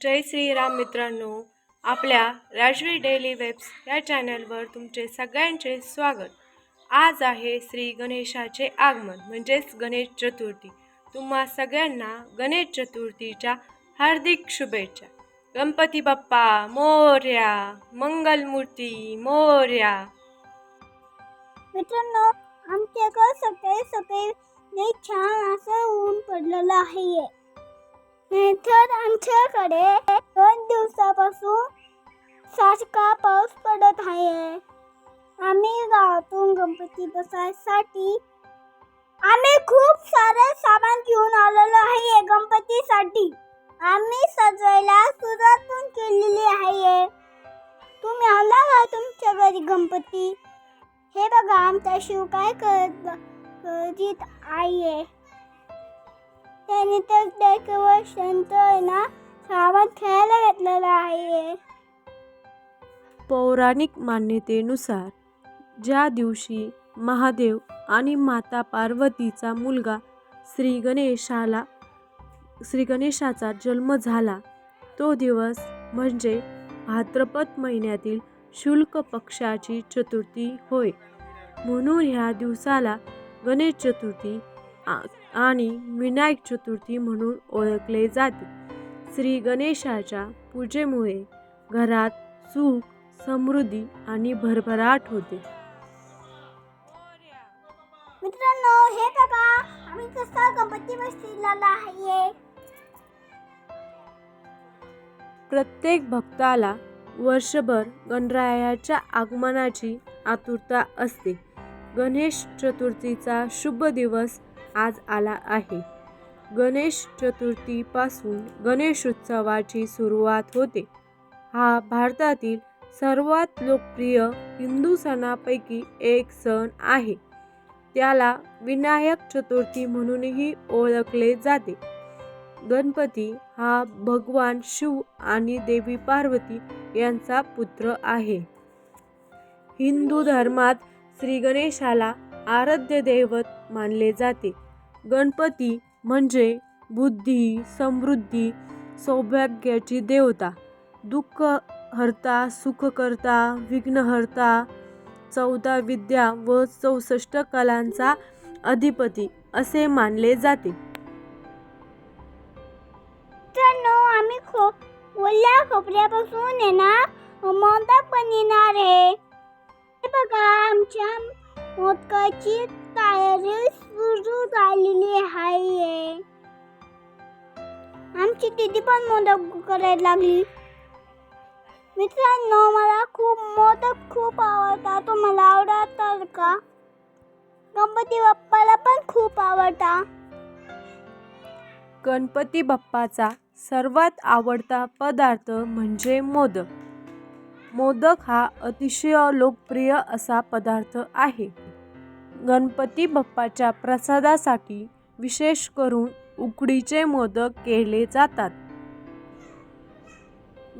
जय श्रीराम मित्रांनो आपल्या Rajvi daily webs या चॅनलवर तुमचे सगळ्यांचे स्वागत. आज आहे श्री गणेशाचे आगमन म्हणजेच गणेश चतुर्थी. तुम्हा सगळ्यांना गणेश चतुर्थीच्या हार्दिक शुभेच्छा. गणपती बाप्पा मोर्या मंगलमूर्ती मोर्या. मित्रांनो आमच्याकडे सकाळी सकाळी छान असं ऊन पडलेलं आहे. तर आमच्याकडे दोन दिवसापासून सारखा पाऊस पडत आहे. आम्ही गावातून गणपती बसायसाठी आम्ही खूप सारे सामान घेऊन आलेलो आहे गणपतीसाठी. आम्ही सजवायला सुरुवात पण केलेली आहे. तुम्ही आला का तुमच्या घरी गणपती? हे बघा आमचा शिव काय करत करीत आहे. त्याने तर डेकोरेशन तर ना सामान खेळायला घेतलेलं आहे. पौराणिक मान्यतेनुसार ज्या दिवशी महादेव आणि माता पार्वतीचा मुलगा श्री गणेशाला श्री गणेशाचा जन्म झाला तो दिवस म्हणजे भाद्रपद महिन्यातील शुल्क पक्षाची चतुर्थी होय. म्हणून ह्या दिवसाला गणेश चतुर्थी आणि विनायक चतुर्थी म्हणून ओळखले जाते. श्री गणेशाच्या पूजेमुळे घरात सुख समृद्धी आणि भरभराट होते. मित्रांनो हे बघा आम्ही कसा गणपती बसलेला आहे प्रत्येक भक्ताला वर्षभर गणरायाच्या आगमनाची आतुरता असते. गणेश चतुर्थीचा शुभ दिवस आज आला आहे. गणेश चतुर्थीपासून गणेशोत्सवाची सुरुवात होते. हा भारतातील सर्वात लोकप्रिय हिंदू सणापैकी एक सण आहे. त्याला विनायक चतुर्थी म्हणूनही ओळखले जाते. गणपती हा भगवान शिव आणि देवी पार्वती यांचा पुत्र आहे. हिंदू धर्मात श्री गणेशाला आराध्य दैवत मानले जाते. गणपती म्हणजे बुद्धी समृद्धी सौभाग्याची देवता. दुःख हरता सुख करता विघ्नहर्ता चौदा विद्या व चौसष्ट कलांचा अधिपती असे मानले जाते. आम्ही खो ओल्या कपड्यापासून येणार ना पण येणार आहे. हे बघा आमच्या मोदकाची तयारी सुरू झालेली आहे. आमची दीदी पण मोदक करायला लागली. मित्रांनो मला खूप मोदक खूप आवडता तुम्हाला आवडतात का? गणपती बाप्पाला पण खूप आवडता. गणपती बाप्पाचा सर्वात आवडता पदार्थ म्हणजे मोदक. मोदक हा अतिशय लोकप्रिय असा पदार्थ आहे. गणपती बाप्पाच्या प्रसादासाठी विशेष करून उकडीचे मोदक केले जातात.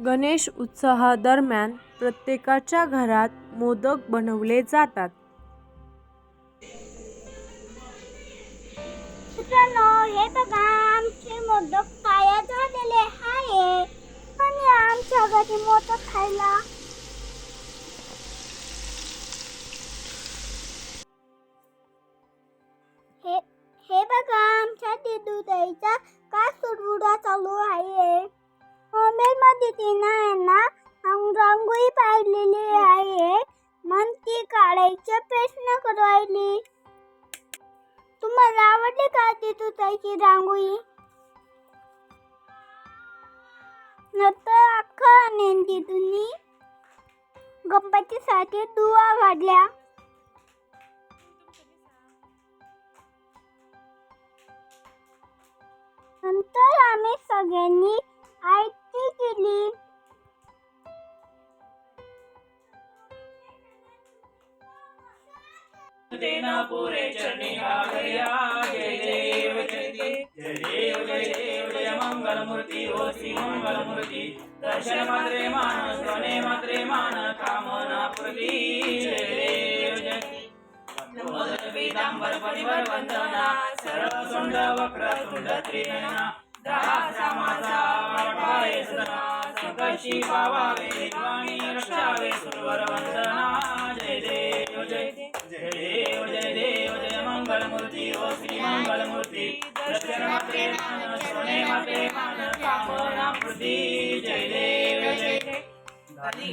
गणेश उत्सवादरम्यान प्रत्येकाच्या घरात मोदक बनवले जातात. हे बघा आमचे मोदक तयार झालेले आहे. आणि आमच्या घरी मोदक खायला रांगोळी पाहिलेली आहे. मग ती काढायचा प्रश्न करायली तुम्हाला आवडली का ती तुताईची रांगोळी? नंतर अख्खा नेंदी तुम्ही गणपतीसाठी दुवा काढल्या नंतर आम्ही सगळ्यांनी आयटी केली. देना पूरे चरणी घालया जय देव जय देव जय देव जय मंगल मूर्ती ओ श्री मंगल मूर्ती. दर्शन मात्रे मान स्वने मात्रे मान कामना पूर्ती जय देव जय पीतांबर परिवर वंदना सर्व सुंड वक्र सुंड त्रिनयना दहा सामाचा वाटाय वंदना सकशी पावावे निर्वाणी रक्षावे सुरवर वंदना. जय देव जय जय देव जय देव जय मंगल मूर्ती ओ श्री मंगल मूर्ती दर्शन मात्रे मान सोने मात्रे मान कामना प्रती जय देव जय जय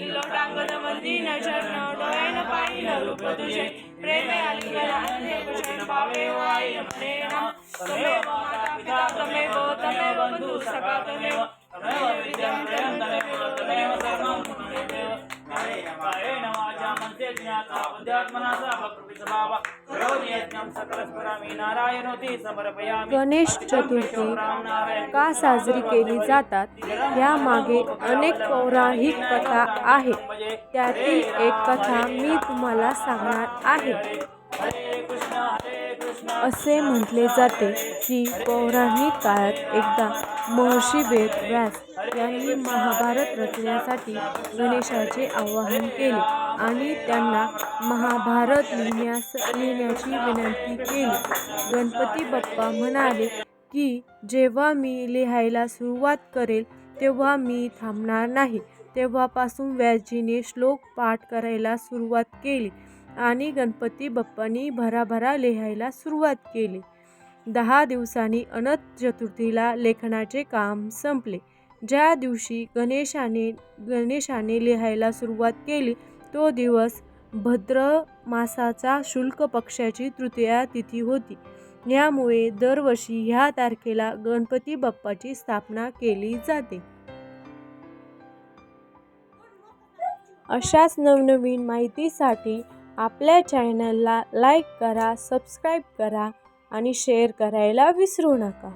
लोटांगण मंदिर चरण डोळ्यान पाहिलं रूप तुझे प्रेमे आलिंगन पावे वाई म्हणे ना तमेव माता पिता तमेव तमेव बंधू सखा तमेव तमेव विद्यां प्रयं तमेव तमेव गणेश चतुर्थी का साजरी केली जातात? यामागे अनेक पौराणिक कथा आहेत. त्यातील एक कथा मी तुम्हाला सांगणार आहे. असे म्हटले जाते की पौराणिक काळात एकदा महर्षी वेद व्यास यांनी महाभारत रचण्यासाठी गणेशाचे आवाहन केले आणि त्यांना महाभारत लिहिण्यास लिहिण्याची विनंती केली. गणपती बाप्पा म्हणाले की जेव्हा मी लिहायला सुरुवात करेल तेव्हा मी थांबणार नाही. तेव्हापासून व्यासजीने श्लोक पाठ करायला सुरुवात केली. आणि गणपती बाप्पांनी भराभरा लिहायला सुरुवात केली. दहा दिवसांनी अनंत चतुर्थीला लेखनाचे काम संपले. ज्या दिवशी गणेशाने गणेशाने लिहायला सुरुवात केली तो दिवस भद्र मासाचा शुल्क पक्षाची तृतीया तिथी होती. यामुळे दरवर्षी ह्या तारखेला गणपती बाप्पाची स्थापना केली जाते. अशाच नवनवीन माहितीसाठी आपल्या चॅनलला लाईक करा सबस्क्राईब करा आणि शेअर करायला विसरू नका.